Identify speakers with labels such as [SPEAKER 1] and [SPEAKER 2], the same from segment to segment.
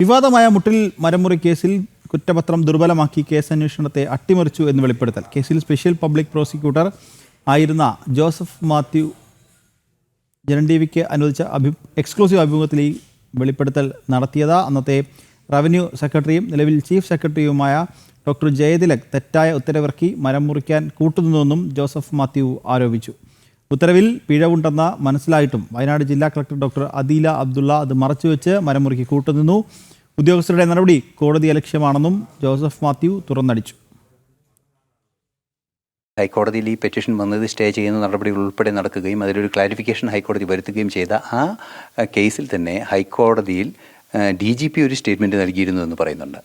[SPEAKER 1] വിവാദമായ മുട്ടിൽ മരമുറി കേസിൽ കുറ്റപത്രം ദുർബലമാക്കി കേസ് അന്വേഷണത്തെ അട്ടിമറിച്ചു എന്ന് വെളിപ്പെടുത്തൽ. കേസിൽ സ്പെഷ്യൽ പബ്ലിക് പ്രോസിക്യൂട്ടർ ആയിരുന്ന ജോസഫ് മാത്യു ജനൻ ടി വിക്ക് അനുവദിച്ച അഭി എക്സ്ക്ലൂസീവ് അഭിമുഖത്തിൽ ഈ വെളിപ്പെടുത്തൽ നടത്തിയത്. അന്നത്തെ റവന്യൂ സെക്രട്ടറിയും നിലവിൽ ചീഫ് സെക്രട്ടറിയുമായ ഡോക്ടർ ജയതിലക് തെറ്റായ ഉത്തരവിറക്കി മരം മുറിക്കാൻ കൂട്ടുനിന്നുവെന്നും ജോസഫ് മാത്യു ആരോപിച്ചു. ഉത്തരവിൽ പിഴവുണ്ടെന്ന മനസ്സിലായിട്ടും വയനാട് ജില്ലാ കളക്ടർ ഡോക്ടർ അദീല അബ്ദുള്ള അത് മറച്ചുവെച്ച് മരം മുറിക്ക് കൂട്ടുനിന്നു. ഉദ്യോഗസ്ഥരുടെ നടപടി കോടതി അലക്ഷ്യമാണെന്നും ജോസഫ് മാത്യു തുറന്നടിച്ചു
[SPEAKER 2] ഹൈക്കോടതിയിൽ ഈ പെറ്റീഷൻ വന്നത് സ്റ്റേ ചെയ്യുന്ന നടപടികൾ ഉൾപ്പെടെ നടക്കുകയും അതിലൊരു ക്ലാരിഫിക്കേഷൻ ഹൈക്കോടതി വരുത്തുകയും ചെയ്ത ആ കേസിൽ തന്നെ ഹൈക്കോടതിയിൽ ഡി ജി പി ഒരു സ്റ്റേറ്റ്മെന്റ് നൽകിയിരുന്നു എന്ന് പറയുന്നുണ്ട്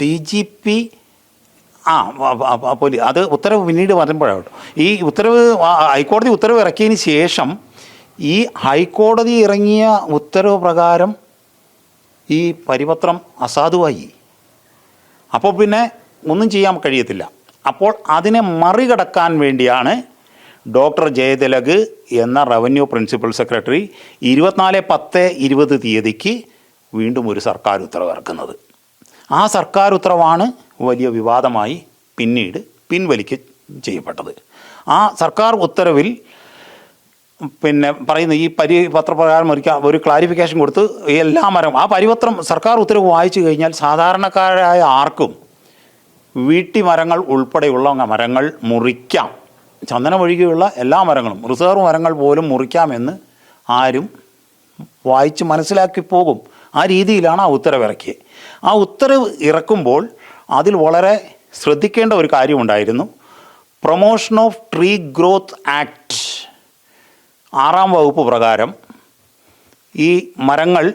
[SPEAKER 3] ഡി ജി പി ആ വ- വ- വ- പോലീ അത് ഉത്തരവ് പിന്നീട് വരുമ്പോഴാണ്. ഈ ഉത്തരവ് ഹൈക്കോടതി ഉത്തരവ് ഇറക്കിയതിന് ശേഷം ഈ ഹൈക്കോടതി ഇറങ്ങിയ ഉത്തരവ് പ്രകാരം ഈ പരിപത്രം അസാധുവായി. അപ്പോൾ പിന്നെ ഒന്നും ചെയ്യാൻ കഴിയത്തില്ല. അപ്പോൾ അതിനെ മറികടക്കാൻ വേണ്ടിയാണ് ഡോക്ടർ ജയതിലക് എന്ന റവന്യൂ പ്രിൻസിപ്പൽ സെക്രട്ടറി ഇരുപത്തിനാല് പത്ത് ഇരുപത് തീയതിക്ക് വീണ്ടും ഒരു സർക്കാർ ഉത്തരവ് ഇറക്കുന്നത് ആ സർക്കാർ ഉത്തരവാണ് വലിയ വിവാദമായി പിന്നീട് പിൻവലിക്ക് ചെയ്യപ്പെട്ടത്. ആ സർക്കാർ ഉത്തരവിൽ പിന്നെ പറയുന്ന ഈ പരിപത്രപ്രകാരം ഒരിക്കൽ ഒരു ക്ലാരിഫിക്കേഷൻ കൊടുത്ത് എല്ലാ മരം ആ പരിപത്രം സർക്കാർ ഉത്തരവ് വായിച്ചു കഴിഞ്ഞാൽ സാധാരണക്കാരായ ആർക്കും വീട്ടി മരങ്ങൾ ഉൾപ്പെടെയുള്ള മരങ്ങൾ മുറിക്കാം. ചന്ദനം ഒഴികെയുള്ള എല്ലാ മരങ്ങളും റിസർവ് മരങ്ങൾ പോലും മുറിക്കാമെന്ന് ആരും വായിച്ച് മനസ്സിലാക്കി പോകും. ആ രീതിയിലാണ് ആ ഉത്തരവ് ഇറക്കിയത് ആ ഉത്തരവ് ഇറക്കുമ്പോൾ അതിൽ വളരെ ശ്രദ്ധിക്കേണ്ട ഒരു കാര്യമുണ്ടായിരുന്നു. Promotion of tree growth act. ആറാം വകുപ്പ് പ്രകാരം ഈ മരങ്ങൾ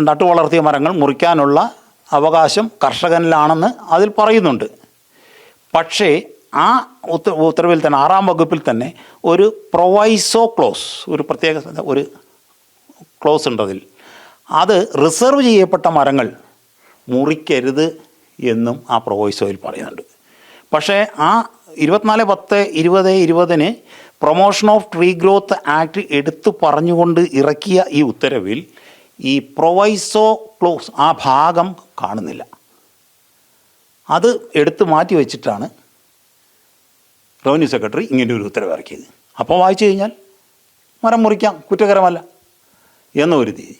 [SPEAKER 3] നട്ടുവളർത്തിയ മരങ്ങൾ മുറിക്കാനുള്ള അവകാശം കർഷകനിലാണെന്ന് അതിൽ പറയുന്നുണ്ട്. പക്ഷേ ആ ഉത്ത ഉത്തരവിൽ തന്നെ ആറാം വകുപ്പിൽ തന്നെ ഒരു പ്രൊവൈസോ ക്ലോസ് ഒരു പ്രത്യേക ഒരു ക്ലോസ് ഉണ്ട് അതിൽ. അത് റിസർവ് ചെയ്യപ്പെട്ട മരങ്ങൾ മുറിക്കരുത് എന്നും ആ പ്രൊവൈസോയിൽ പറയുന്നുണ്ട്. പക്ഷേ ആ ഇരുപത്തിനാല് പത്ത് ഇരുപത് ഇരുപതിന് promotion of tree growth act എടുത്തു പറഞ്ഞുകൊണ്ട് ഇറക്കിയ ഈ ഉത്തരവിൽ ഈ പ്രൊവൈസോ ക്ലോസ് ആ ഭാഗം കാണുന്നില്ല. അത് എടുത്തു മാറ്റി വെച്ചിട്ടാണ് റവന്യൂ സെക്രട്ടറി ഇങ്ങനെ ഒരു ഉത്തരവ് ഇറക്കിയത്. അപ്പോൾ വായിച്ചു കഴിഞ്ഞാൽ മരം മുറിക്കാം കുറ്റകരമല്ല എന്നൊരു രീതി.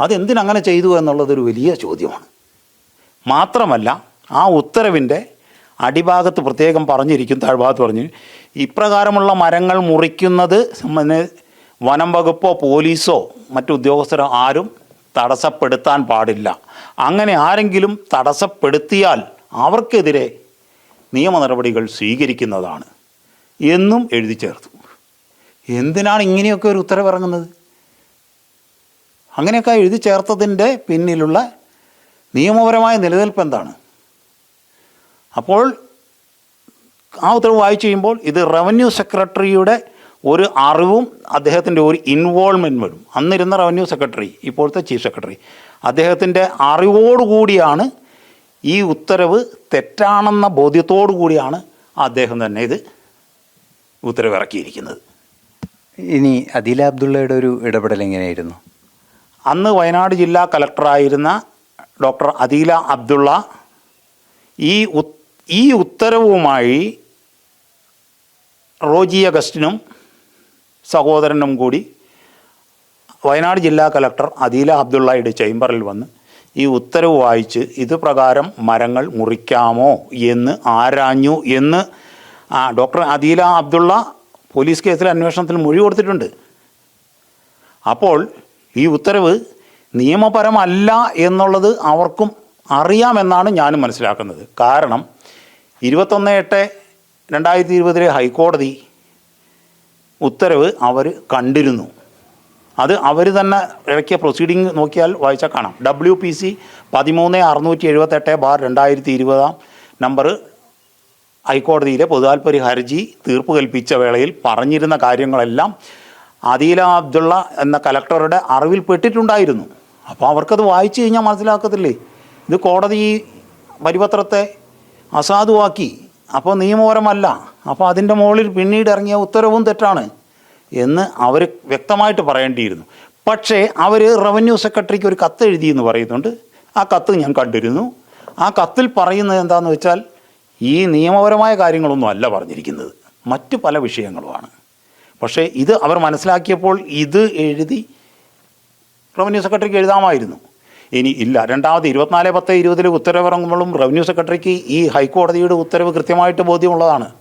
[SPEAKER 3] അതെന്തിനങ്ങനെ ചെയ്തു എന്നുള്ളതൊരു വലിയ ചോദ്യമാണ്. മാത്രമല്ല ആ ഉത്തരവിന്റെ അടിഭാഗത്ത് പ്രത്യേകം പറഞ്ഞിരിക്കും താഴ്ഭാഗത്ത് പറഞ്ഞു. ഇപ്രകാരമുള്ള മരങ്ങൾ മുറിക്കുന്നത് വനം വകുപ്പോ പോലീസോ മറ്റുദ്യോഗസ്ഥരോ ആരും തടസ്സപ്പെടുത്താൻ പാടില്ല. അങ്ങനെ ആരെങ്കിലും തടസ്സപ്പെടുത്തിയാൽ അവർക്കെതിരെ നിയമ നടപടികൾ സ്വീകരിക്കുന്നതാണ് എന്നും എഴുതി ചേർത്തു. എന്തിനാണ് ഇങ്ങനെയൊക്കെ ഒരു ഉത്തരവിറങ്ങുന്നത് അങ്ങനെയൊക്കെ എഴുതി ചേർത്തതിന്റെ പിന്നിലുള്ള നിയമപരമായ നിലനിൽപ്പ് എന്താണ്? അപ്പോൾ ആ ഉത്തരവ് വായിച്ചു കഴിയുമ്പോൾ ഇത് റവന്യൂ സെക്രട്ടറിയുടെ ഒരു അറിവും അദ്ദേഹത്തിന്റെ ഒരു ഇൻവോൾവ്മെന്റ് വരും. അന്നിരുന്ന റവന്യൂ സെക്രട്ടറി ഇപ്പോഴത്തെ ചീഫ് സെക്രട്ടറി അദ്ദേഹത്തിന്റെ അറിവോടുകൂടിയാണ് ഈ ഉത്തരവ് തെറ്റാണെന്ന ബോധ്യത്തോടു കൂടിയാണ് അദ്ദേഹം തന്നെ ഇത് ഉത്തരവിറക്കിയിരിക്കുന്നത്.
[SPEAKER 2] ഇനി അദീല അബ്ദുള്ളയുടെ ഒരു ഇടപെടൽ എങ്ങനെയായിരുന്നു?
[SPEAKER 3] അന്ന് വയനാട് ജില്ലാ കലക്ടറായിരുന്ന ഡോക്ടർ അദീല അബ്ദുള്ള ഈ ഈ ഉത്തരവുമായി റോജി അഗസ്റ്റിനും സഹോദരനും കൂടി വയനാട് ജില്ലാ കലക്ടർ അദീല അബ്ദുള്ളയുടെ ചേംബറിൽ വന്ന് ഈ ഉത്തരവ് വായിച്ച് ഇത് പ്രകാരം മരങ്ങൾ മുറിക്കാമോ എന്ന് ആരാഞ്ഞു എന്ന് ഡോക്ടർ അദീല അബ്ദുള്ള പോലീസ് കേസിൽ അന്വേഷണത്തിൽ മൊഴി കൊടുത്തിട്ടുണ്ട്. അപ്പോൾ ഈ ഉത്തരവ് നിയമപരമല്ല എന്നുള്ളത് അവർക്കും അറിയാമെന്നാണ് ഞാനും മനസ്സിലാക്കുന്നത്. കാരണം ഇരുപത്തൊന്ന് എട്ട് രണ്ടായിരത്തി ഇരുപതിലെ ഹൈക്കോടതി ഉത്തരവ് അവർ കണ്ടിരുന്നു. അത് അവർ തന്നെ ഇറക്കിയ പ്രൊസീഡിങ് നോക്കിയാൽ വായിച്ചാൽ കാണാം. ഡബ്ല്യു പി സി പതിമൂന്ന് അറുന്നൂറ്റി എഴുപത്തെട്ട് ബാർ രണ്ടായിരത്തി ഇരുപതാം നമ്പർ ഹൈക്കോടതിയിലെ പൊതുതാൽപര്യ ഹർജി തീർപ്പ് കൽപ്പിച്ച വേളയിൽ പറഞ്ഞിരുന്ന കാര്യങ്ങളെല്ലാം അദീല അബ്ദുള്ള എന്ന കലക്ടറുടെ അറിവിൽപ്പെട്ടിട്ടുണ്ടായിരുന്നു അപ്പോൾ അവർക്കത് വായിച്ചു കഴിഞ്ഞാൽ മനസ്സിലാക്കത്തില്ലേ? ഇത് കോടതി പരിപത്രത്തെ അസാധുവാക്കി. അപ്പോൾ നിയമപരമല്ല. അപ്പോൾ അതിന്റെ മുകളിൽ പിന്നീട് ഇറങ്ങിയ ഉത്തരവും തെറ്റാണ് എന്ന് അവർ വ്യക്തമായിട്ട് പറയേണ്ടിയിരുന്നു. പക്ഷേ അവർ റവന്യൂ സെക്രട്ടറിക്ക് ഒരു കത്ത് എഴുതിയെന്ന് പറയുന്നുണ്ട്. ആ കത്ത് ഞാൻ കണ്ടിരുന്നു. ആ കത്തിൽ പറയുന്നത് എന്താണെന്ന് വെച്ചാൽ ഈ നിയമപരമായ കാര്യങ്ങളൊന്നും അല്ല പറഞ്ഞിരിക്കുന്നത്. മറ്റ് പല വിഷയങ്ങളുമാണ്. പക്ഷേ ഇത് അവർ മനസ്സിലാക്കിയപ്പോൾ ഇത് എഴുതി റവന്യൂ സെക്രട്ടറിക്ക് എഴുതാമായിരുന്നു. ഇനി ഇല്ല. രണ്ടാമത് ഇരുപത്തിനാല് പത്ത് ഇരുപതിൽ ഉത്തരവിറങ്ങുമ്പോഴും റവന്യൂ സെക്രട്ടറിക്ക് ഈ ഹൈക്കോടതിയുടെ ഉത്തരവ് കൃത്യമായിട്ട് ബോധ്യമുള്ളതാണ്.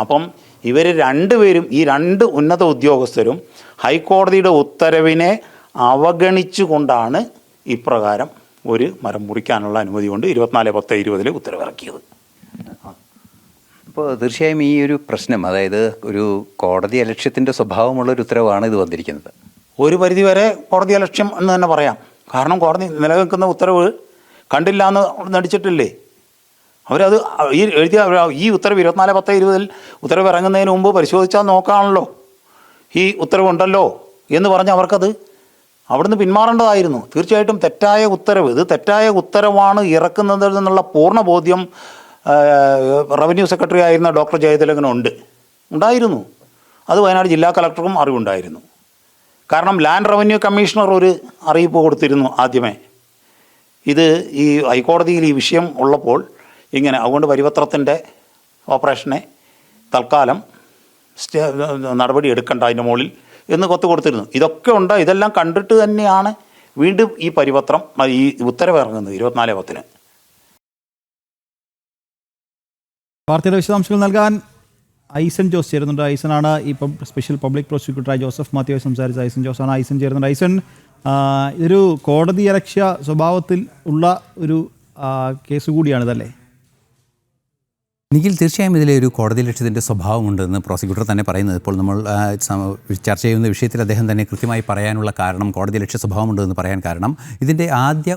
[SPEAKER 3] അപ്പം ഇവർ രണ്ടുപേരും ഈ രണ്ട് ഉന്നത ഉദ്യോഗസ്ഥരും ഹൈക്കോടതിയുടെ ഉത്തരവിനെ അവഗണിച്ചുകൊണ്ടാണ് ഇപ്രകാരം ഒരു മരം മുറിക്കാനുള്ള അനുമതി കൊണ്ട് ഇരുപത്തിനാല് പത്ത് ഇരുപതിൽ ഉത്തരവിറക്കിയത്.
[SPEAKER 2] അപ്പോൾ തീർച്ചയായും ഈ ഒരു പ്രശ്നം അതായത് ഒരു കോടതി അലക്ഷ്യത്തിന്റെ സ്വഭാവമുള്ള ഒരു ഉത്തരവാണ് ഇത് വന്നിരിക്കുന്നത്.
[SPEAKER 3] ഒരു പരിധിവരെ കോടതി അലക്ഷ്യം എന്ന് തന്നെ പറയാം. കാരണം കോടതി നിലനിൽക്കുന്ന ഉത്തരവ് കണ്ടില്ല എന്ന് നടിച്ചിട്ടില്ലേ? അവരത് ഈ എഴുതിയ ഈ ഉത്തരവ് ഇരുപത്തിനാല് പത്ത് ഇരുപതിൽ ഉത്തരവ് ഇറങ്ങുന്നതിന് മുമ്പ് പരിശോധിച്ചാൽ നോക്കാണല്ലോ. ഈ ഉത്തരവുണ്ടല്ലോ എന്ന് പറഞ്ഞ് അവർക്കത് അവിടുന്ന് പിന്മാറേണ്ടതായിരുന്നു. തീർച്ചയായിട്ടും തെറ്റായ ഉത്തരവ്. ഇത് തെറ്റായ ഉത്തരവാണ് ഇറക്കുന്നത് എന്നുള്ള പൂർണ ബോധ്യം റവന്യൂ സെക്രട്ടറി ആയിരുന്ന ഡോക്ടർ ജയതിലകനുണ്ട്. ഉണ്ടായിരുന്നു. അത് വയനാട് ജില്ലാ കളക്ടർക്കും അറിവുണ്ടായിരുന്നു. കാരണം ലാൻഡ് റവന്യൂ കമ്മീഷണർ ഒരു അറിയിപ്പ് കൊടുത്തിരുന്നു ആദ്യമേ. ഇത് ഈ ഹൈക്കോടതിയിൽ ഈ വിഷയം ഉള്ളപ്പോൾ ഇങ്ങനെ അതുകൊണ്ട് പരിപത്രത്തിന്റെ ഓപ്പറേഷനെ തൽക്കാലം സ്റ്റേ നടപടി എടുക്കണ്ട അതിന്റെ മുകളിൽ എന്ന് കൊത്തു കൊടുത്തിരുന്നു. ഇതൊക്കെ ഉണ്ട് ഇതെല്ലാം കണ്ടിട്ട് തന്നെയാണ് വീണ്ടും ഈ പരിപത്രം ഈ ഉത്തരവ് ഇറങ്ങുന്നത് ഇരുപത്തിനാല് പത്തിന്.
[SPEAKER 1] വാർത്തയുടെ വിശദാംശങ്ങൾ നൽകാൻ ഐസൻ ജോസ് ചേരുന്നുണ്ട്. ഐസനാണ് ഇപ്പം special public prosecutor Joseph Mathew സംസാരിച്ച ഐസൻ ജോസാണ് ഐസൻ ചേരുന്നുണ്ട്. ഐസൻ ഇതൊരു കോടതി അലക്ഷ്യ സ്വഭാവത്തിൽ ഉള്ള ഒരു കേസ് കൂടിയാണ് ഇതല്ലേ
[SPEAKER 4] നിഖിൽ തീർച്ചയായും ഇതിലെ ഒരു കോടതി ലക്ഷ്യത്തിന്റെ സ്വഭാവമുണ്ടെന്ന് പ്രോസിക്യൂട്ടർ തന്നെ പറയുന്നത്. ഇപ്പോൾ നമ്മൾ ചർച്ച ചെയ്യുന്ന വിഷയത്തിൽ അദ്ദേഹം തന്നെ കൃത്യമായി പറയാനുള്ള കാരണം കോടതി ലക്ഷ്യ സ്വഭാവമുണ്ടെന്ന് പറയാൻ കാരണം. ഇതിന്റെ ആദ്യ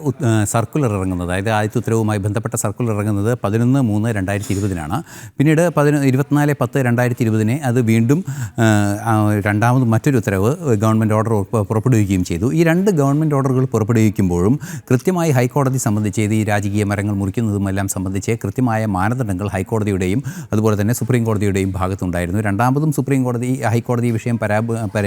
[SPEAKER 4] സർക്കുലർ ഇറങ്ങുന്നത് അതായത് ആദ്യത്തെ ഉത്തരവുമായി ബന്ധപ്പെട്ട സർക്കുലർ ഇറങ്ങുന്നത് പതിനൊന്ന് മൂന്ന് രണ്ടായിരത്തി ഇരുപതിനാണ്. പിന്നീട് പതിന ഇരുപത്തിനാല് പത്ത് രണ്ടായിരത്തി ഇരുപതിനെ അത് വീണ്ടും രണ്ടാമത് മറ്റൊരു ഉത്തരവ് ഗവൺമെന്റ് ഓർഡർ പുറപ്പെടുവിക്കുകയും ചെയ്തു. ഈ രണ്ട് ഗവൺമെന്റ് ഓർഡറുകൾ പുറപ്പെടുവിക്കുമ്പോഴും കൃത്യമായി ഹൈക്കോടതി സംബന്ധിച്ച് ഈ രാജകീയ മരങ്ങൾ മുറിക്കുന്നതുമെല്ലാം സംബന്ധിച്ച് കൃത്യമായ മാനദണ്ഡങ്ങൾ ഹൈക്കോടതിയുടെയും അതുപോലെ തന്നെ സുപ്രീം കോടതിയുടെയും ഭാഗത്തുണ്ടായിരുന്നു. രണ്ടാമതും സുപ്രീം കോടതി ഹൈക്കോടതി വിഷയം പരാ പര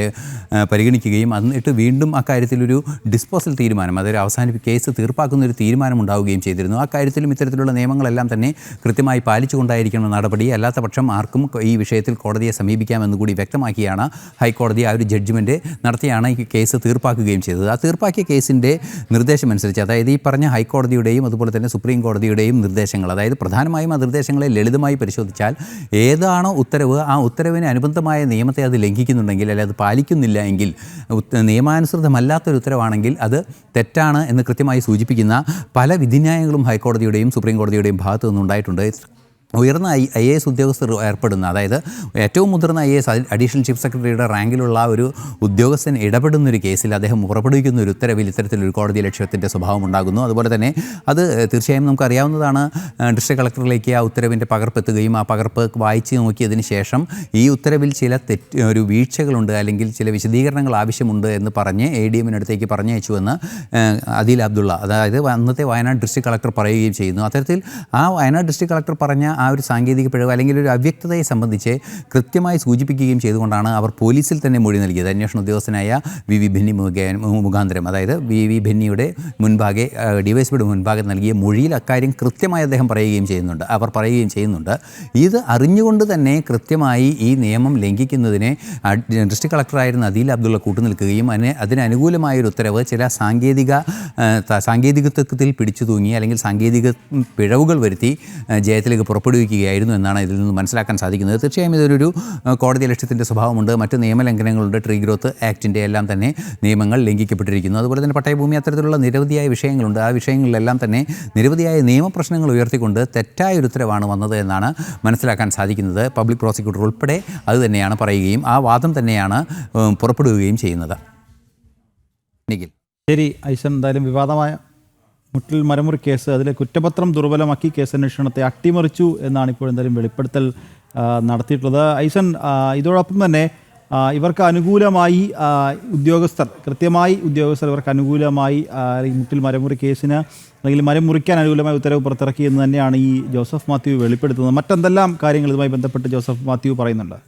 [SPEAKER 4] ആ, പരിഗണിക്കുകയും എന്നിട്ട് വീണ്ടും അക്കാര്യത്തിലൊരു ഡിസ്പോസൽ തീരുമാനം അതൊരു അവസാന കേസ് തീർപ്പാക്കുന്ന ഒരു തീരുമാനം ഉണ്ടാവുകയും ചെയ്തിരുന്നു. ആ കാര്യത്തിലും ഇത്തരത്തിലുള്ള നിയമങ്ങളെല്ലാം തന്നെ കൃത്യമായി പാലിച്ചുകൊണ്ടായിരിക്കണം നടപടി. അല്ലാത്ത പക്ഷം ആർക്കും ഈ വിഷയത്തിൽ കോടതിയെ സമീപിക്കാമെന്ന് കൂടി വ്യക്തമാക്കിയാണ് ഹൈക്കോടതി ആ ഒരു ജഡ്ജ്മെന്റ് നടത്തിയാണ് ഈ കേസ് തീർപ്പാക്കുകയും ചെയ്തത്. ആ തീർപ്പാക്കിയ കേസിന്റെ നിർദ്ദേശമനുസരിച്ച് അതായത് ഈ പറഞ്ഞ ഹൈക്കോടതിയുടെയും അതുപോലെ തന്നെ സുപ്രീം കോടതിയുടെയും നിർദ്ദേശങ്ങൾ അതായത് പ്രധാനമായും ആ നിർദ്ദേശങ്ങളെ ലളിതമായി പരിശോധിച്ചാൽ ഏതാണോ ഉത്തരവ് ആ ഉത്തരവിന് അനുബന്ധമായ നിയമത്തെ അത് ലംഘിക്കുന്നുണ്ടെങ്കിൽ അല്ലെങ്കിൽ അത് പാലിക്കുന്നില്ല എങ്കിൽ നിയമാനുസൃതമല്ലാത്തൊരു ഉത്തരവാണെങ്കിൽ അത് തെറ്റാണ് എന്ന് കൃത്യമായി സൂചിപ്പിക്കുന്ന പല വിധിന്യായങ്ങളും ഹൈക്കോടതിയുടെയും സുപ്രീം കോടതിയുടെയും ഭാഗത്തു നിന്നുണ്ടായിട്ടുണ്ട്. ഉയർന്ന ഐ ഐ എസ് ഉദ്യോഗസ്ഥർ ഏർപ്പെടുന്ന അതായത് ഏറ്റവും മുതിർന്ന ഐ എസ് അഡീഷണൽ ചീഫ് സെക്രട്ടറിയുടെ റാങ്കിലുള്ള ഒരു ഉദ്യോഗസ്ഥൻ ഇടപെടുന്ന ഒരു കേസിൽ അദ്ദേഹം പുറപ്പെടുവിക്കുന്ന ഒരു ഉത്തരവിൽ ഇത്തരത്തിലൊരു കോടതി ലക്ഷ്യത്തിന്റെ സ്വഭാവം ഉണ്ടാകുന്നു. അതുപോലെ തന്നെ അത് തീർച്ചയായും നമുക്കറിയാവുന്നതാണ് ഡിസ്ട്രിക്ട് കളക്ടറിലേക്ക് ആ ഉത്തരവിന്റെ പകർപ്പ് എത്തുകയും ആ പകർപ്പ് വായിച്ച് നോക്കിയതിന് ശേഷം ഈ ഉത്തരവിൽ ചില തെറ്റ് ഒരു വീഴ്ചകളുണ്ട് അല്ലെങ്കിൽ ചില വിശദീകരണങ്ങൾ ആവശ്യമുണ്ട് എന്ന് പറഞ്ഞ് എ ഡി എമ്മിനടുത്തേക്ക് പറഞ്ഞയച്ചുവെന്ന് ഏഹ് അദീൽ അബ്ദുള്ള അതായത് അന്നത്തെ വയനാട് ഡിസ്ട്രിക്ട് കളക്ടർ പറയുകയും ചെയ്യുന്നു. അത്തരത്തിൽ ആ വയനാട് ഡിസ്ട്രിക്ട് കളക്ടർ പറഞ്ഞ ആ ഒരു സാങ്കേതിക പിഴവ് അല്ലെങ്കിൽ ഒരു അവ്യക്തതയെ സംബന്ധിച്ച് കൃത്യമായി സൂചിപ്പിക്കുകയും ചെയ്തുകൊണ്ടാണ് അവർ പോലീസിൽ തന്നെ മൊഴി നൽകിയത്. അന്വേഷണ ഉദ്യോഗസ്ഥനായ വി വി മുഖേ- മുഖാന്തരം. അതായത് വി വി ബെന്നിയുടെ മുൻപാകെ ഡിവൈഎസ്പിയുടെ മുൻപാകെ നൽകിയ മൊഴിയിൽ അക്കാര്യം കൃത്യമായി അദ്ദേഹം പറയുകയും ചെയ്യുന്നുണ്ട്. അവർ പറയുകയും ചെയ്യുന്നുണ്ട്. ഇത് അറിഞ്ഞുകൊണ്ട് തന്നെ കൃത്യമായി ഈ നിയമം ലംഘിക്കുന്നതിനെ ഡിസ്ട്രിക്ട് കളക്ടറായിരുന്ന അദീൽ അബ്ദുള്ള കൂട്ടുനിൽക്കുകയും അതിന് അതിന് അനുകൂലമായ ഒരു ഉത്തരവ് ചില സാങ്കേതിക സാങ്കേതികത്വത്തിൽ പിടിച്ചു തൂങ്ങി അല്ലെങ്കിൽ സാങ്കേതിക പിഴവുകൾ വരുത്തി ജയത്തിലേക്ക് ജയത്തിലേക്ക് പുറപ്പെടുവിക്കുകയായിരുന്നു എന്നാണ് ഇതിൽ നിന്ന് മനസ്സിലാക്കാൻ സാധിക്കുന്നത്. തീർച്ചയായും ഇതൊരു കോടതി ലക്ഷ്യത്തിന്റെ സ്വഭാവമുണ്ട്. മറ്റ് നിയമലംഘനങ്ങളുണ്ട് ട്രീ ഗ്രോത്ത് ആക്ടിന്റെ എല്ലാം തന്നെ നിയമങ്ങൾ ലംഘിക്കപ്പെട്ടിരിക്കുന്നു. അതുപോലെ തന്നെ പട്ടയഭൂമി അത്തരത്തിലുള്ള നിരവധിയായ വിഷയങ്ങളുണ്ട്. ആ വിഷയങ്ങളിലെല്ലാം തന്നെ നിരവധിയായ നിയമപ്രശ്നങ്ങൾ ഉയർത്തിക്കൊണ്ട് തെറ്റായ ഒരു ഉത്തരവാണ് വന്നത് എന്നാണ് മനസ്സിലാക്കാൻ സാധിക്കുന്നത്. പബ്ലിക് പ്രോസിക്യൂട്ടർ ഉൾപ്പെടെ അത് തന്നെയാണ് പറയുകയും ആ വാദം തന്നെയാണ് പുറപ്പെടുകയും ചെയ്യുന്നത്.
[SPEAKER 1] ശരി ഐശ്വർ എന്തായാലും വിവാദമായ മുട്ടിൽ മരമുറി കേസ് അതിലെ കുറ്റപത്രം ദുർബലമാക്കി കേസ് അന്വേഷണത്തെ അട്ടിമറിച്ചു എന്നാണ് ഇപ്പോൾ എന്തായാലും വെളിപ്പെടുത്തൽ നടത്തിയിട്ടുള്ളത്. ഐസൻ ഇതോടൊപ്പം തന്നെ ഇവർക്ക് അനുകൂലമായി ഉദ്യോഗസ്ഥർ കൃത്യമായി ഉദ്യോഗസ്ഥർ ഇവർക്ക് അനുകൂലമായി മുട്ടിൽ മരമുറി കേസിന് അല്ലെങ്കിൽ മരം മുറിക്കാൻ അനുകൂലമായ ഉത്തരവ് പുറത്തിറക്കി എന്ന് തന്നെയാണ് ഈ ജോസഫ് മാത്യു വെളിപ്പെടുത്തുന്നത്. മറ്റെന്തെല്ലാം കാര്യങ്ങൾ ഇതുമായി ബന്ധപ്പെട്ട് ജോസഫ് മാത്യു പറയുന്നുണ്ട്?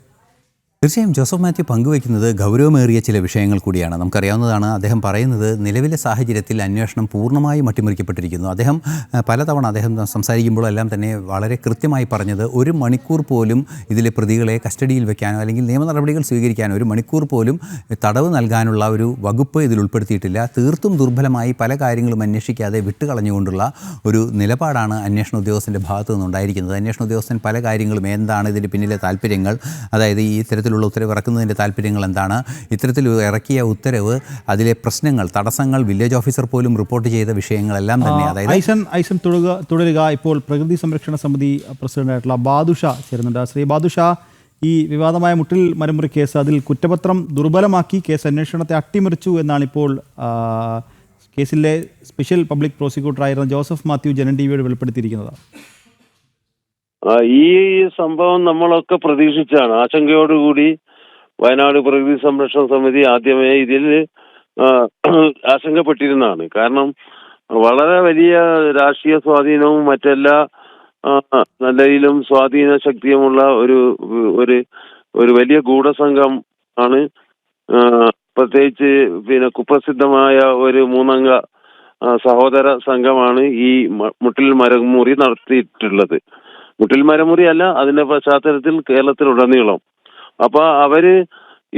[SPEAKER 4] തീർച്ചയായും ജോസഫ് മാത്യു പങ്കുവയ്ക്കുന്നത് ഗൗരവമേറിയ ചില വിഷയങ്ങൾ കൂടിയാണ്. നമുക്കറിയാവുന്നതാണ് അദ്ദേഹം പറയുന്നത് നിലവിലെ സാഹചര്യത്തിൽ അന്വേഷണം പൂർണമായും അട്ടിമറിക്കപ്പെട്ടിരിക്കുന്നു. അദ്ദേഹം പലതവണ അദ്ദേഹം സംസാരിക്കുമ്പോൾ എല്ലാം തന്നെ വളരെ കൃത്യമായി പറഞ്ഞത് ഒരു മണിക്കൂർ പോലും ഇതിലെ പ്രതികളെ കസ്റ്റഡിയിൽ വെക്കാനോ അല്ലെങ്കിൽ നിയമ നടപടികൾ സ്വീകരിക്കാനോ ഒരു മണിക്കൂർ പോലും തടവ് നൽകാനുള്ള ഒരു വകുപ്പ് ഇതിൽ ഉൾപ്പെടുത്തിയിട്ടില്ല. തീർത്തും ദുർബലമായി പല കാര്യങ്ങളും അന്വേഷിക്കാതെ വിട്ടുകളഞ്ഞുകൊണ്ടുള്ള ഒരു നിലപാടാണ് അന്വേഷണ ഉദ്യോഗസ്ഥന്റെ ഭാഗത്തു നിന്നുണ്ടായിരിക്കുന്നത് അന്വേഷണ ഉദ്യോഗസ്ഥൻ പല കാര്യങ്ങളും എന്താണ് ഇതിന്റെ പിന്നിലെ താല്പര്യങ്ങൾ അതായത് ഈ ഇത്തരത്തിലുള്ള ഉത്തരവ് ഇറക്കുന്നതിന്റെ താല്പര്യങ്ങൾ എന്താണ്? ഇത്തരത്തിൽ ഇറക്കിയ ഉത്തരവ് അതിലെ പ്രശ്നങ്ങൾ തടസ്സങ്ങൾ വില്ലേജ് ഓഫീസർ പോലും റിപ്പോർട്ട് ചെയ്ത വിഷയങ്ങളെല്ലാം തന്നെ. അതായത്
[SPEAKER 1] ഐസൻ ഐസൻ തുടരുക തുടരുക. ഇപ്പോൾ പ്രകൃതി സംരക്ഷണ സമിതി പ്രസിഡന്റായിട്ടുള്ള ബാദുഷ ചേരുന്നുണ്ട്. ശ്രീ ബാദുഷ ഈ വിവാദമായ മുട്ടിൽ മരമുറി കേസ് അതിൽ കുറ്റപത്രം ദുർബലമാക്കി കേസ് അന്വേഷണത്തെ അട്ടിമറിച്ചു എന്നാണ് ഇപ്പോൾ കേസിലെ സ്പെഷ്യൽ പബ്ലിക് പ്രോസിക്യൂട്ടറായിരുന്ന ജോസഫ് മാത്യു ജനൻ ടി വിയോട് വെളിപ്പെടുത്തിയിരിക്കുന്നത്.
[SPEAKER 5] ഈ സംഭവം നമ്മളൊക്കെ പ്രതീക്ഷിച്ചാണ് ആശങ്കയോടുകൂടി വയനാട് പ്രകൃതി സംരക്ഷണ സമിതി ആദ്യമേ ഇതിൽ ആശങ്കപ്പെട്ടിരുന്നതാണ്. കാരണം വളരെ വലിയ രാഷ്ട്രീയ സ്വാധീനവും മറ്റെല്ലാ നിലയിലും സ്വാധീന ശക്തിയുമുള്ള ഒരു ഒരു ഒരു വലിയ ഗൂഢസംഘം ആണ് പ്രത്യേകിച്ച് പിന്നെ കുപ്രസിദ്ധമായ ഒരു മൂന്നംഗ സഹോദര സംഘമാണ് ഈ മുട്ടിൽ മരമുറി നടത്തിയിട്ടുള്ളത്. മുട്ടിൽ മരമുറി അല്ല അതിന്റെ പശ്ചാത്തലത്തിൽ കേരളത്തിലുടനീളം. അപ്പൊ അവർ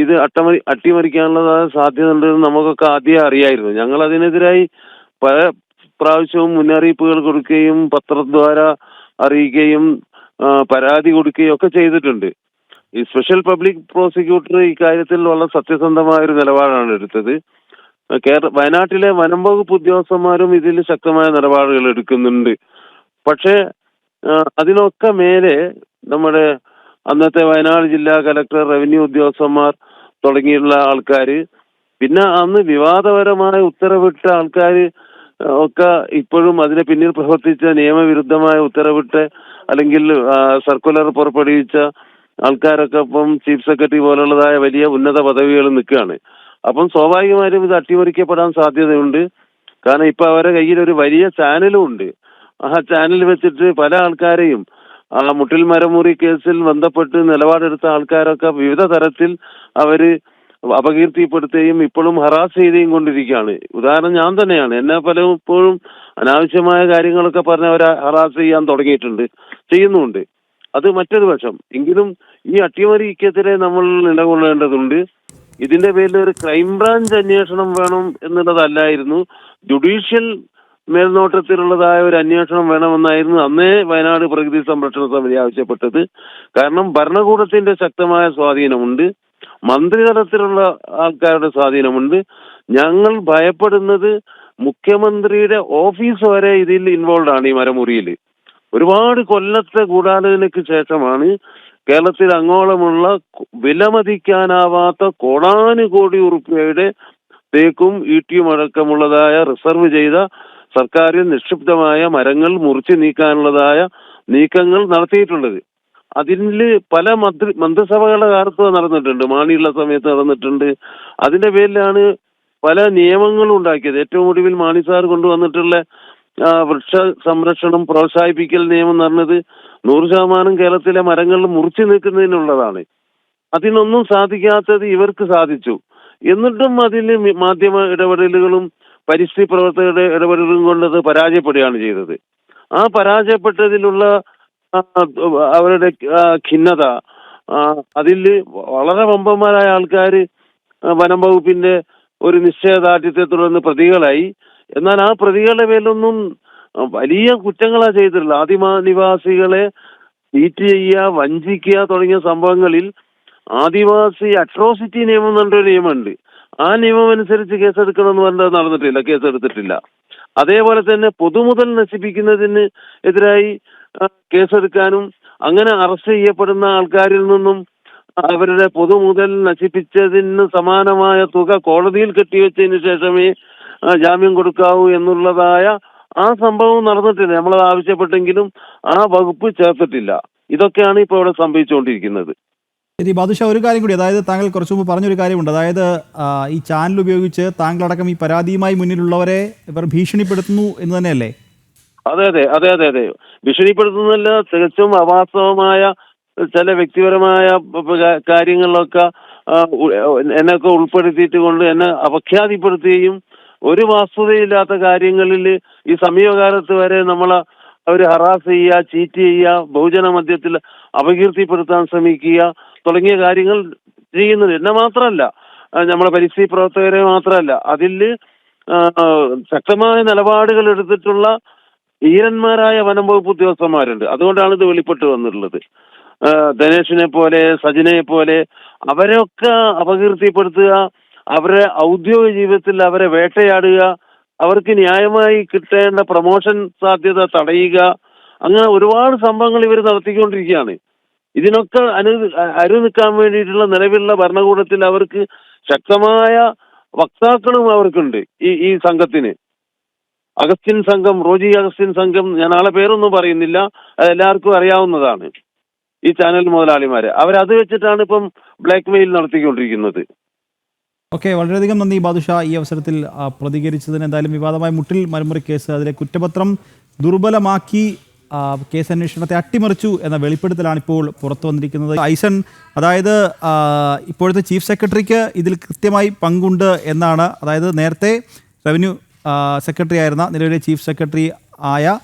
[SPEAKER 5] ഇത് അട്ടമറി അട്ടിമറിക്കാനുള്ള സാധ്യത ഉണ്ടെന്ന് നമുക്കൊക്കെ ആദ്യം അറിയായിരുന്നു. ഞങ്ങൾ അതിനെതിരായി പല പ്രാവശ്യവും മുന്നറിയിപ്പുകൾ കൊടുക്കുകയും പത്രദ്വാര അറിയിക്കുകയും പരാതി കൊടുക്കുകയും ഒക്കെ ചെയ്തിട്ടുണ്ട്. ഈ സ്പെഷ്യൽ പബ്ലിക് പ്രോസിക്യൂട്ടർ ഇക്കാര്യത്തിൽ വളരെ സത്യസന്ധമായ ഒരു നിലപാടാണ് എടുത്തത്. കേരള വയനാട്ടിലെ വനം വകുപ്പ് ഉദ്യോഗസ്ഥന്മാരും ഇതിൽ ശക്തമായ നിലപാടുകൾ എടുക്കുന്നുണ്ട്. പക്ഷേ അതിനൊക്കെ മേലെ നമ്മുടെ അന്നത്തെ വയനാട് ജില്ലാ കലക്ടർ റവന്യൂ ഉദ്യോഗസ്ഥന്മാർ തുടങ്ങിയുള്ള ആൾക്കാർ പിന്നെ അന്ന് വിവാദപരമായ ഉത്തരവിട്ട ആൾക്കാർ ഒക്കെ ഇപ്പോഴും അതിന് പിന്നിൽ പ്രവർത്തിച്ച നിയമവിരുദ്ധമായ ഉത്തരവിട്ട് അല്ലെങ്കിൽ സർക്കുലർ പുറപ്പെടുവിച്ച ആൾക്കാരൊക്കെ ഇപ്പം ചീഫ് സെക്രട്ടറി പോലുള്ളതായ വലിയ ഉന്നത പദവികൾ നിൽക്കുകയാണ്. അപ്പം സ്വാഭാവികമായിട്ടും ഇത് അട്ടിമറിക്കപ്പെടാൻ സാധ്യതയുണ്ട്. കാരണം ഇപ്പൊ അവരുടെ കയ്യിൽ ഒരു വലിയ ചാനലും ഉണ്ട്. ആ ചാനൽ വെച്ചിട്ട് പല ആൾക്കാരെയും ആ മുട്ടിൽ മരമുറി കേസിൽ ബന്ധപ്പെട്ട് നിലപാടെടുത്ത ആൾക്കാരൊക്കെ വിവിധ തരത്തിൽ അവർ അപകീർത്തിപ്പെടുത്തുകയും ഇപ്പോഴും ഹറാസ് ചെയ്തേയും കൊണ്ടിരിക്കുകയാണ്. ഉദാഹരണം ഞാൻ തന്നെയാണ്. എന്നെ പലപ്പോഴും അനാവശ്യമായ കാര്യങ്ങളൊക്കെ പറഞ്ഞ് അവരെ ഹറാസ് ചെയ്യാൻ തുടങ്ങിയിട്ടുണ്ട് ചെയ്യുന്നുമുണ്ട്. അത് മറ്റൊരു വശം. എങ്കിലും ഈ അട്ടിമറിക്കെതിരെ നമ്മൾ നിലകൊള്ളേണ്ടതുണ്ട്. ഇതിന്റെ പേരിൽ ഒരു ക്രൈംബ്രാഞ്ച് അന്വേഷണം വേണം എന്നുള്ളതല്ലായിരുന്നു. ജുഡീഷ്യൽ മേൽനോട്ടത്തിലുള്ളതായ ഒരു അന്വേഷണം വേണമെന്നായിരുന്നു അന്നേ വയനാട് പ്രകൃതി സംരക്ഷണ സമിതി ആവശ്യപ്പെട്ടത്. കാരണം ഭരണകൂടത്തിന്റെ ശക്തമായ സ്വാധീനമുണ്ട്. മന്ത്രിതലത്തിലുള്ള ആൾക്കാരുടെ സ്വാധീനമുണ്ട്. ഞങ്ങൾ ഭയപ്പെടുന്നത് മുഖ്യമന്ത്രിയുടെ ഓഫീസ് വരെ ഇതിൽ ഇൻവോൾവ് ആണ് ഈ മരമുറിയിൽ. ഒരുപാട് കൊല്ലത്തെ ഗൂഢാലോചനയ്ക്ക് ശേഷമാണ് കേരളത്തിൽ അങ്ങോളമുള്ള വിലമതിക്കാനാവാത്ത കോടാനുകോടി ഉറുപ്പ്യയുടെ തേക്കും ഈട്ടിയും അടക്കമുള്ളതായ റിസർവ് ചെയ്ത സർക്കാർ നിക്ഷിപ്തമായ മരങ്ങൾ മുറിച്ചു നീക്കാനുള്ളതായ നീക്കങ്ങൾ നടത്തിയിട്ടുള്ളത്. അതിൽ പല മന്ത്രി മന്ത്രിസഭകളുടെ കാലത്ത് നടന്നിട്ടുണ്ട്. മാണിയുള്ള സമയത്ത് നടന്നിട്ടുണ്ട്. അതിന്റെ പേരിലാണ് പല നിയമങ്ങളും ഉണ്ടാക്കിയത്. ഏറ്റവും ഒടുവിൽ മാണി സാർ കൊണ്ടുവന്നിട്ടുള്ള വൃക്ഷ സംരക്ഷണം പ്രോത്സാഹിപ്പിക്കൽ നിയമം എന്ന് പറഞ്ഞത് നൂറ് ശതമാനം കേരളത്തിലെ മരങ്ങൾ മുറിച്ചു നീക്കുന്നതിനുള്ളതാണ്. അതിനൊന്നും സാധിക്കാത്തത് ഇവർക്ക് സാധിച്ചു. എന്നിട്ടും അതിൽ മാധ്യമ ഇടപെടലുകളും പരിസ്ഥിതി പ്രവർത്തകരുടെ ഇടപെടലും കൊണ്ട് അത് പരാജയപ്പെടുകയാണ് ചെയ്തത്. ആ പരാജയപ്പെട്ടതിലുള്ള അവരുടെ ഖിന്നത അതിൽ വളരെ വമ്പന്മാരായ ആൾക്കാർ വനം വകുപ്പിന്റെ ഒരു നിശ്ചയദാർഢ്യത്തെ തുടർന്ന് പ്രതികളായി. എന്നാൽ ആ പ്രതികളുടെ മേലൊന്നും വലിയ കുറ്റങ്ങളാ ചെയ്തിട്ടുള്ളത്. ആദിമ നിവാസികളെ ചീറ്റ് ചെയ്യുക വഞ്ചിക്കുക തുടങ്ങിയ സംഭവങ്ങളിൽ ആദിവാസി അട്രോസിറ്റി നിയമം എന്നൊരു നിയമമുണ്ട്. ആ നിയമം അനുസരിച്ച് കേസെടുക്കണമെന്ന് പറഞ്ഞത് നടന്നിട്ടില്ല കേസെടുത്തിട്ടില്ല. അതേപോലെ തന്നെ പൊതുമുതൽ നശിപ്പിക്കുന്നതിന് എതിരായി കേസെടുക്കാനും അങ്ങനെ അറസ്റ്റ് ചെയ്യപ്പെടുന്ന ആൾക്കാരിൽ നിന്നും അവരുടെ പൊതുമുതൽ നശിപ്പിച്ചതിന് സമാനമായ തുക കോടതിയിൽ കെട്ടിവെച്ചതിന് ശേഷമേ ജാമ്യം കൊടുക്കാവൂ എന്നുള്ളതായ ആ സംഭവം നടന്നിട്ടില്ല. നമ്മളത് ആവശ്യപ്പെട്ടെങ്കിലും ആ വകുപ്പ് ചേർത്തിട്ടില്ല. ഇതൊക്കെയാണ് ഇപ്പോൾ ഇവിടെ സംഭവിച്ചുകൊണ്ടിരിക്കുന്നത്.
[SPEAKER 1] ശരി ബാദുഷ ഒരു കാര്യം കൂടി. അതായത് താങ്കൾ കുറച്ചു മുമ്പ് പറഞ്ഞൊരു കാര്യമുണ്ട്. അതായത് ഈ ചാനൽ ഉപയോഗിച്ച് താങ്കളടക്കം ഈ പരാതിയുമായി മുന്നിലുള്ളവരെ ഇവർ ഭീഷണിപ്പെടുത്തുന്നു എന്ന് തന്നെയല്ലേ?
[SPEAKER 5] അതെ അതെ അതെ അതെ അതെ. ഭീഷണിപ്പെടുത്തുന്നതല്ല തികച്ചും അവാസ്തവമായ ചില വ്യക്തിപരമായ കാര്യങ്ങളിലൊക്കെ എന്നൊക്കെ ഉൾപ്പെടുത്തിയിട്ട് കൊണ്ട് എന്നെ അപഖ്യാതിപ്പെടുത്തുകയും ഒരു വാസ്തുതയില്ലാത്ത കാര്യങ്ങളിൽ ഈ സമീപകാലത്ത് വരെ നമ്മളെ അവർ ഹറാസ് ചെയ്യുക ചീറ്റ് ചെയ്യുക ബഹുജന മധ്യത്തിൽ അപകീർത്തിപ്പെടുത്താൻ ശ്രമിക്കുക തുടങ്ങിയ കാര്യങ്ങൾ ചെയ്യുന്നത് എന്നെ മാത്രമല്ല. നമ്മളെ പരിസ്ഥിതി പ്രവർത്തകരെ മാത്രമല്ല. അതിൽ ശക്തമായ നിലപാടുകൾ എടുത്തിട്ടുള്ള ധീരന്മാരായ വനം വകുപ്പ് ഉദ്യോഗസ്ഥന്മാരുണ്ട്. അതുകൊണ്ടാണ് ഇത് വെളിപ്പെട്ട് വന്നിട്ടുള്ളത്. ധനേഷിനെ പോലെ സജിനെ പോലെ അവരെയൊക്കെ അപകീർത്തിപ്പെടുത്തുക അവരെ ഔദ്യോഗിക ജീവിതത്തിൽ അവരെ വേട്ടയാടുക അവർക്ക് ന്യായമായി കിട്ടേണ്ട പ്രമോഷൻ സാധ്യത തടയുക അങ്ങനെ ഒരുപാട് സംഭവങ്ങൾ ഇവർ നടത്തിക്കൊണ്ടിരിക്കുകയാണ്. ഇതിനൊക്കെ അനു അരു നിൽക്കാൻ വേണ്ടിയിട്ടുള്ള നിലവിലുള്ള ഭരണകൂടത്തിൽ അവർക്ക് ശക്തമായ വക്താക്കളും അവർക്കുണ്ട് ഈ ഈ സംഘത്തിന്. അഗസ്റ്റിൻ സംഘം റോജി അഗസ്റ്റിൻ സംഘം ഞാൻ ആളെ പേരൊന്നും പറയുന്നില്ല അത് എല്ലാവർക്കും അറിയാവുന്നതാണ് ഈ ചാനൽ മുതലാളിമാരെ. അവരത് വെച്ചിട്ടാണ് ഇപ്പം ബ്ലാക്ക് മെയിൽ നടത്തിക്കൊണ്ടിരിക്കുന്നത്.
[SPEAKER 1] ഓക്കെ വളരെയധികം നന്ദി ബാദുഷ ഈ അവസരത്തിൽ പ്രതികരിച്ചതിന്. എന്തായാലും വിവാദമായ മുട്ടിൽ മരമുറി കേസ് അതിലെ കുറ്റപത്രം ദുർബലമാക്കി കേസ് അന്വേഷണത്തെ അട്ടിമറിച്ചു എന്ന വെളിപ്പെടുത്തലാണ് ഇപ്പോൾ പുറത്തു വന്നിരിക്കുന്നത്. ഐസൺ അതായത് ഇപ്പോഴത്തെ ചീഫ് സെക്രട്ടറിക്ക് ഇതിൽ കൃത്യമായി പങ്കുണ്ട് എന്നാണ്. അതായത് നേരത്തെ റവന്യൂ സെക്രട്ടറി ആയിരുന്ന നിലവിലെ ചീഫ് സെക്രട്ടറി ആയ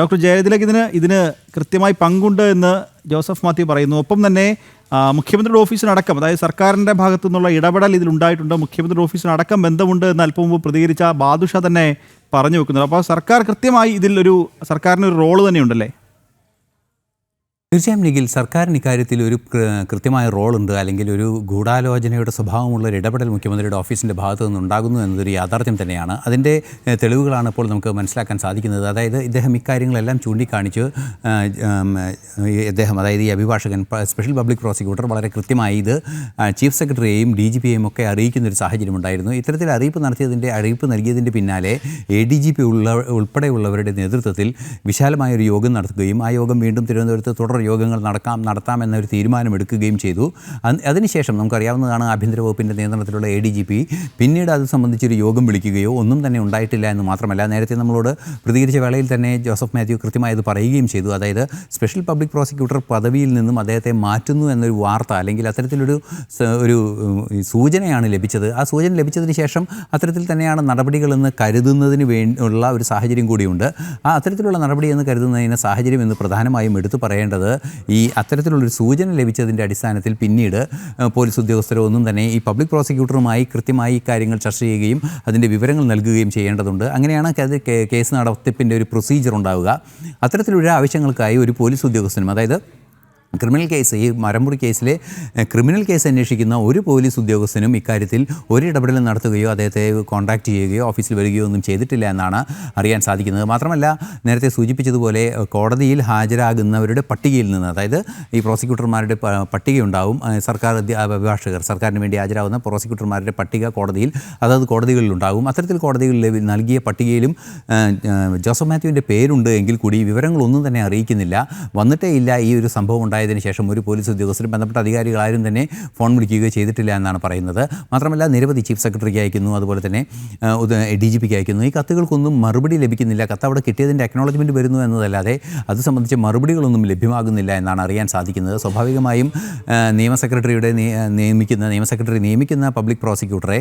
[SPEAKER 1] ഡോക്ടർ ജയതിലക് ഇതിന് ഇതിന് കൃത്യമായി പങ്കുണ്ട് എന്ന് ജോസഫ് മാത്യു പറയുന്നു. ഒപ്പം തന്നെ മുഖ്യമന്ത്രിയുടെ ഓഫീസിനടക്കം അതായത് സർക്കാരിന്റെ ഭാഗത്തു നിന്നുള്ള ഇടപെടൽ ഇതിലുണ്ടായിട്ടുണ്ട്. മുഖ്യമന്ത്രിയുടെ ഓഫീസിനടക്കം ബന്ധമുണ്ട് എന്ന് അല്പം മുമ്പ് പ്രതികരിച്ച ബാദുഷ തന്നെ പറഞ്ഞു വെക്കുന്നത് അപ്പോൾ സർക്കാർ കൃത്യമായി ഇതിൽ ഒരു സർക്കാരിന് ഒരു റോൾ തന്നെയുണ്ടല്ലേ?
[SPEAKER 4] തീർച്ചയായും നിഖിൽ സർക്കാരിന് ഇക്കാര്യത്തിൽ ഒരു കൃത്യമായ റോളുണ്ട്. അല്ലെങ്കിൽ ഒരു ഗൂഢാലോചനയുടെ സ്വഭാവമുള്ള ഒരു ഇടപെടൽ മുഖ്യമന്ത്രിയുടെ ഓഫീസിന്റെ ഭാഗത്തു നിന്നുണ്ടാകുന്നു എന്നതൊരു യാഥാർത്ഥ്യം തന്നെയാണ്. അതിന്റെ തെളിവുകളാണ് ഇപ്പോൾ നമുക്ക് മനസ്സിലാക്കാൻ സാധിക്കുന്നത്. അതായത് ഇദ്ദേഹം ഇക്കാര്യങ്ങളെല്ലാം ചൂണ്ടിക്കാണിച്ച് ഇദ്ദേഹം അതായത് ഈ അഭിഭാഷകൻ സ്പെഷ്യൽ പബ്ലിക് പ്രോസിക്യൂട്ടർ വളരെ കൃത്യമായി ഇത് ചീഫ് സെക്രട്ടറിയെയും ഡി ജി പിയെയും ഒക്കെ അറിയിക്കുന്ന ഒരു സാഹചര്യം ഉണ്ടായിരുന്നു. ഇത്തരത്തിൽ അറിയിപ്പ് നടത്തിയതിന്റെ അറിയിപ്പ് നൽകിയതിന്റെ പിന്നാലെ എ ഡി ജി പി ഉള്ള ഉൾപ്പെടെയുള്ളവരുടെ നേതൃത്വത്തിൽ വിശാലമായ ഒരു യോഗം നടത്തുകയും ആ യോഗം വീണ്ടും തിരുവനന്തപുരത്ത് തുടർ യോഗങ്ങൾ നടക്കാം നടത്താം എന്നൊരു തീരുമാനമെടുക്കുകയും ചെയ്തു. അതിനുശേഷം നമുക്കറിയാവുന്നതാണ് ആഭ്യന്തര വകുപ്പിന്റെ നിയന്ത്രണത്തിലുള്ള എ ഡി ജി പി പിന്നീട് അത് സംബന്ധിച്ചൊരു യോഗം വിളിക്കുകയോ ഒന്നും തന്നെ ഉണ്ടായിട്ടില്ല എന്ന് മാത്രമല്ല നേരത്തെ നമ്മളോട് പ്രതികരിച്ച വേളയിൽ തന്നെ ജോസഫ് മാത്യു കൃത്യമായത് പറയുകയും ചെയ്തു. അതായത് സ്പെഷ്യൽ പബ്ലിക് പ്രോസിക്യൂട്ടർ പദവിയിൽ നിന്നും അദ്ദേഹത്തെ മാറ്റുന്നു എന്നൊരു വാർത്ത അല്ലെങ്കിൽ അത്തരത്തിലൊരു ഒരു സൂചനയാണ് ലഭിച്ചത്. ആ സൂചന ലഭിച്ചതിന് ശേഷം അത്തരത്തിൽ തന്നെയാണ് നടപടികളെന്ന് കരുതുന്നതിന് വേണ്ടി ഉള്ള ഒരു സാഹചര്യം കൂടിയുണ്ട്. ആ അത്തരത്തിലുള്ള നടപടി എന്ന് കരുതുന്നതിന് സാഹചര്യം എന്ന് പ്രധാനമായും എടുത്തു പറയേണ്ടത് ഈ അത്തരത്തിലുള്ളൊരു സൂചന ലഭിച്ചതിന്റെ അടിസ്ഥാനത്തിൽ പിന്നീട് പോലീസ് ഉദ്യോഗസ്ഥരോ ഒന്നും തന്നെ ഈ പബ്ലിക് പ്രോസിക്യൂട്ടറുമായി കൃത്യമായി കാര്യങ്ങൾ ചർച്ച ചെയ്യുകയും അതിന്റെ വിവരങ്ങൾ നൽകുകയും ചെയ്യേണ്ടതുണ്ട്. അങ്ങനെയാണ് അത് കേസ് നടത്തിപ്പിന്റെ ഒരു പ്രൊസീജിയർ ഉണ്ടാവുക. അത്തരത്തിലുള്ള ആവശ്യങ്ങൾക്കായി ഒരു പോലീസ് ഉദ്യോഗസ്ഥനും അതായത് ക്രിമിനൽ കേസ് ഈ മരമുറി കേസിലെ ക്രിമിനൽ കേസ് അന്വേഷിക്കുന്ന ഒരു പോലീസ് ഉദ്യോഗസ്ഥനും ഇക്കാര്യത്തിൽ ഒരു ഇടപെടലും നടത്തുകയോ അദ്ദേഹത്തെ കോൺടാക്റ്റ് ചെയ്യുകയോ ഓഫീസിൽ വരികയോ ഒന്നും ചെയ്തിട്ടില്ല എന്നാണ് അറിയാൻ സാധിക്കുന്നത്. മാത്രമല്ല നേരത്തെ സൂചിപ്പിച്ചതുപോലെ കോടതിയിൽ ഹാജരാകുന്നവരുടെ പട്ടികയിൽ നിന്ന് അതായത് ഈ പ്രോസിക്യൂട്ടർമാരുടെ പട്ടികയുണ്ടാവും. സർക്കാർ അഭിഭാഷകർ സർക്കാരിന് വേണ്ടി ഹാജരാകുന്ന പ്രോസിക്യൂട്ടർമാരുടെ പട്ടിക കോടതിയിൽ അതത് കോടതികളിലുണ്ടാകും. അത്തരത്തിൽ കോടതികളിൽ നൽകിയ പട്ടികയിലും ജോസഫ് മാത്യുവിന്റെ പേരുണ്ട് എങ്കിൽ കൂടി വിവരങ്ങളൊന്നും തന്നെ അറിയിക്കുന്നില്ല. വന്നിട്ടേ ഇല്ല ഈ ഒരു സംഭവം ഉണ്ടായതിനു ശേഷം ഒരു പോലീസ് ഉദ്യോഗസ്ഥരും ബന്ധപ്പെട്ട അധികാരികളാരും തന്നെ ഫോൺ വിളിക്കുകയോ ചെയ്തിട്ടില്ല എന്നാണ് പറയുന്നത്. മാത്രമല്ല നിരവധി ചീഫ് സെക്രട്ടറിക്ക് അയക്കുന്നു അതുപോലെ തന്നെ ഡി ജി പിക്ക് അയക്കുന്നു. ഈ കത്തുകൾക്കൊന്നും മറുപടി ലഭിക്കുന്നില്ല. കത്ത് അവിടെ കിട്ടിയതിന്റെ അക്നോളജ്മെന്റ് വരുന്നു എന്നതല്ലാതെ അത് സംബന്ധിച്ച് മറുപടികളൊന്നും ലഭ്യമാകുന്നില്ല എന്നാണ് അറിയാൻ സാധിക്കുന്നത്. സ്വാഭാവികമായും നിയമ സെക്രട്ടറിയുടെ നിയമിക്കുന്ന നിയമ സെക്രട്ടറി നിയമിക്കുന്ന പബ്ലിക് പ്രോസിക്യൂട്ടറെ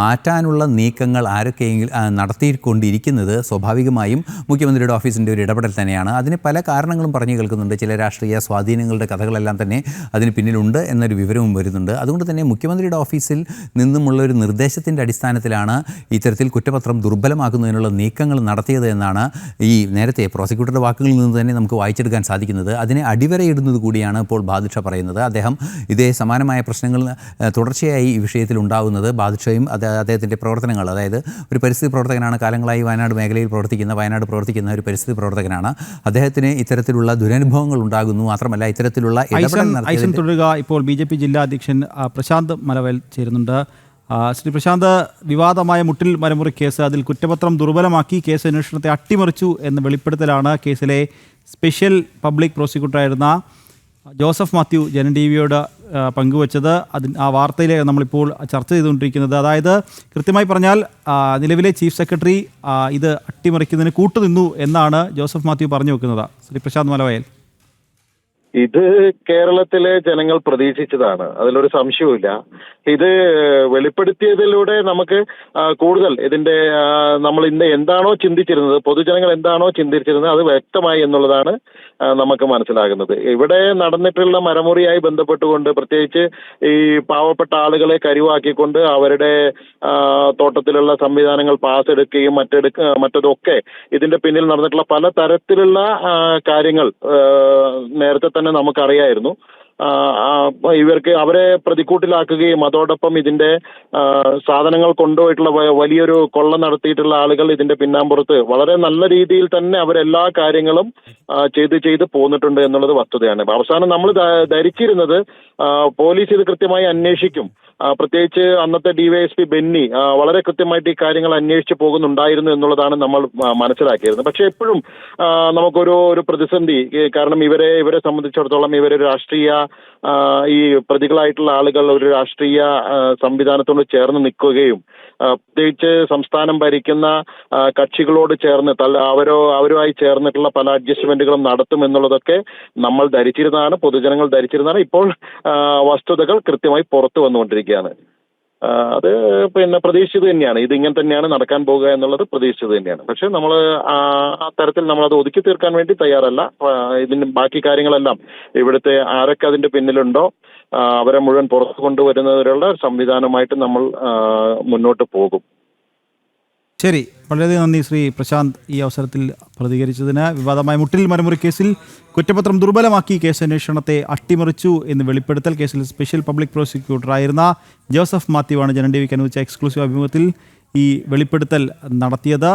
[SPEAKER 4] മാറ്റാനുള്ള നീക്കങ്ങൾ ആരൊക്കെയെങ്കിലും നടത്തിക്കൊണ്ടിരിക്കുന്നത് സ്വാഭാവികമായും മുഖ്യമന്ത്രിയുടെ ഓഫീസിന്റെ ഒരു ഇടപെടൽ തന്നെയാണ്. അതിന് പല കാരണങ്ങളും പറഞ്ഞു കേൾക്കുന്നുണ്ട്. ചില രാഷ്ട്രീയ സ്വാധീനങ്ങളുടെ കഥകളെല്ലാം തന്നെ അതിന് പിന്നിലുണ്ട് എന്നൊരു വിവരവും വരുന്നുണ്ട്. അതുകൊണ്ട് തന്നെ മുഖ്യമന്ത്രിയുടെ ഓഫീസിൽ നിന്നുമുള്ള ഒരു നിർദ്ദേശത്തിന്റെ അടിസ്ഥാനത്തിലാണ് ഇത്തരത്തിൽ കുറ്റപത്രം ദുർബലമാക്കുന്നതിനുള്ള നീക്കങ്ങൾ നടത്തിയത് എന്നാണ് ഈ നേരത്തെ പ്രോസിക്യൂട്ടറുടെ വാക്കുകളിൽ നിന്ന് തന്നെ നമുക്ക് വായിച്ചെടുക്കാൻ സാധിക്കുന്നത്. അതിനെ അടിവരയിടുന്നത് കൂടിയാണ് ഇപ്പോൾ ബാദുഷ പറയുന്നത്. അദ്ദേഹം ഇതേ സമാനമായ പ്രശ്നങ്ങൾ തുടർച്ചയായി ഈ വിഷയത്തിൽ ഉണ്ടാകുന്നത് ബാദുഷയും അദ്ദേഹത്തിന്റെ പ്രവർത്തനങ്ങൾ അതായത് ഒരു പരിസ്ഥിതി പ്രവർത്തകനാണ് കാലങ്ങളായി വയനാട് മേഖലയിൽ പ്രവർത്തിക്കുന്ന വയനാട് പ്രവർത്തിക്കുന്ന ഒരു പരിസ്ഥിതി പ്രവർത്തകനാണ്. അദ്ദേഹത്തിന് ഇത്തരത്തിലുള്ള ദുരനുഭവങ്ങൾ ഉണ്ടാകുന്നു. മാത്രമല്ല ഇത്തരത്തിലുള്ള ഐസം
[SPEAKER 1] തുടരുക. ഇപ്പോൾ ബി ജെ പി ജില്ലാ അധ്യക്ഷൻ പ്രശാന്ത് മലവേൽ ചേരുന്നുണ്ട്. ശ്രീ പ്രശാന്ത് വിവാദമായ മുട്ടിൽ മരമുറി കേസ് അതിൽ കുറ്റപത്രം ദുർബലമാക്കി കേസ് അന്വേഷണത്തെ അട്ടിമറിച്ചു എന്ന വെളിപ്പെടുത്തലാണ് കേസിലെ സ്പെഷ്യൽ പബ്ലിക് പ്രോസിക്യൂട്ടറായിരുന്ന ജോസഫ് മാത്യു ജനൻ ടി വിയോട് പങ്കുവച്ചത്. അതിന് ആ വാർത്തയിലെ നമ്മളിപ്പോൾ ചർച്ച ചെയ്തുകൊണ്ടിരിക്കുന്നത്. അതായത് കൃത്യമായി പറഞ്ഞാൽ നിലവിലെ ചീഫ് സെക്രട്ടറി ഇത് അട്ടിമറിക്കുന്നതിന് കൂട്ടുനിന്നു എന്നാണ് ജോസഫ് മാത്യു പറഞ്ഞു വെക്കുന്നത്. ശ്രീ പ്രശാന്ത് മലവയൽ.
[SPEAKER 6] ഇത് കേരളത്തിലെ ജനങ്ങൾ പ്രതീക്ഷിച്ചതാണ്. അതിലൊരു സംശയവുമില്ല. ഇത് വെളിപ്പെടുത്തിയതിലൂടെ നമുക്ക് കൂടുതൽ ഇതിന്റെ നമ്മൾ ഇന്ന് എന്താണോ ചിന്തിച്ചിരുന്നത് പൊതുജനങ്ങൾ എന്താണോ ചിന്തിച്ചിരുന്നത് അത് വ്യക്തമായി എന്നുള്ളതാണ് നമുക്ക് മനസ്സിലാകുന്നത്. ഇവിടെ നടന്നിട്ടുള്ള മരമുറിയായി ബന്ധപ്പെട്ടുകൊണ്ട് പ്രത്യേകിച്ച് ഈ പാവപ്പെട്ട ആളുകളെ കരുവാക്കിക്കൊണ്ട് അവരുടെ തോട്ടത്തിലുള്ള സംവിധാനങ്ങൾ പാസ് എടുക്കുകയും മറ്റെടുക്ക മറ്റതൊക്കെ ഇതിന്റെ പിന്നിൽ നടന്നിട്ടുള്ള പല തരത്തിലുള്ള കാര്യങ്ങൾ നേരത്തെ തന്നെ നമുക്കറിയായിരുന്നു. ഇവർക്ക് അവരെ പ്രതിക്കൂട്ടിലാക്കുകയും അതോടൊപ്പം ഇതിന്റെ സാധനങ്ങൾ കൊണ്ടുപോയിട്ടുള്ള വലിയൊരു കൊള്ള നടത്തിയിട്ടുള്ള ആളുകൾ ഇതിന്റെ പിന്നാമ്പുറത്ത് വളരെ നല്ല രീതിയിൽ തന്നെ അവരെല്ലാ കാര്യങ്ങളും ചെയ്ത് ചെയ്ത് പോന്നിട്ടുണ്ട് എന്നുള്ളത് വസ്തുതയാണ്. അവസാനം നമ്മൾ ധരിച്ചിരുന്നത് പോലീസ് ഇത് കൃത്യമായി അന്വേഷിക്കും. പ്രത്യേകിച്ച് അന്നത്തെ ഡിവൈഎസ്പി ബെന്നി വളരെ കൃത്യമായിട്ട് ഈ കാര്യങ്ങൾ അന്വേഷിച്ച് പോകുന്നുണ്ടായിരുന്നു എന്നുള്ളതാണ് നമ്മൾ മനസ്സിലാക്കിയിരുന്നത്. പക്ഷെ എപ്പോഴും നമുക്കൊരു ഒരു പ്രതിസന്ധി കാരണം ഇവരെ ഇവരെ സംബന്ധിച്ചിടത്തോളം ഇവരൊരു രാഷ്ട്രീയ ഈ പ്രതികളായിട്ടുള്ള ആളുകൾ ഒരു രാഷ്ട്രീയ സംവിധാനത്തോട് ചേർന്ന് നിൽക്കുകയും പ്രത്യേകിച്ച് സംസ്ഥാനം ഭരിക്കുന്ന കക്ഷികളോട് ചേർന്ന് തല അവരോ അവരുമായി ചേർന്നിട്ടുള്ള പല അഡ്ജസ്റ്റ്മെന്റുകളും നടത്തും എന്നുള്ളതൊക്കെ നമ്മൾ ധരിച്ചിരുന്നതാണ് പൊതുജനങ്ങൾ ധരിച്ചിരുന്നതാണ്. ഇപ്പോൾ വസ്തുതകൾ കൃത്യമായി പുറത്തു വന്നുകൊണ്ടിരിക്കുകയാണ്. അത് പിന്നെ പ്രതീക്ഷിച്ചത് തന്നെയാണ്. ഇത് ഇങ്ങനെ തന്നെയാണ് നടക്കാൻ പോകുക എന്നുള്ളത് പ്രതീക്ഷിച്ചത് തന്നെയാണ്. പക്ഷെ നമ്മൾ ആ തരത്തിൽ നമ്മൾ അത് ഒതുക്കി തീർക്കാൻ വേണ്ടി തയ്യാറല്ല. ഇതിന് ബാക്കി കാര്യങ്ങളെല്ലാം ഇവിടുത്തെ ആരൊക്കെ അതിന്റെ പിന്നിലുണ്ടോ അവരെ മുഴുവൻ പുറത്തു കൊണ്ടുവരുന്നതിനുള്ള സംവിധാനമായിട്ട് നമ്മൾ മുന്നോട്ട് പോകും.
[SPEAKER 1] ശരി. വളരെയധികം നന്ദി ശ്രീ പ്രശാന്ത് ഈ അവസരത്തിൽ പ്രതികരിച്ചതിന്. വിവാദമായ മുട്ടിൽ മരമുറി കേസിൽ കുറ്റപത്രം ദുർബലമാക്കി കേസ് അന്വേഷണത്തെ അട്ടിമറിച്ചു എന്ന് വെളിപ്പെടുത്തൽ കേസിൽ സ്പെഷ്യൽ പബ്ലിക് പ്രോസിക്യൂട്ടറായിരുന്ന ജോസഫ് മാത്യുവാണ് ജനൻ ടി വിക്ക് അനുവദിച്ച എക്സ്ക്ലൂസീവ് അഭിമുഖത്തിൽ ഈ വെളിപ്പെടുത്തൽ നടത്തിയത്.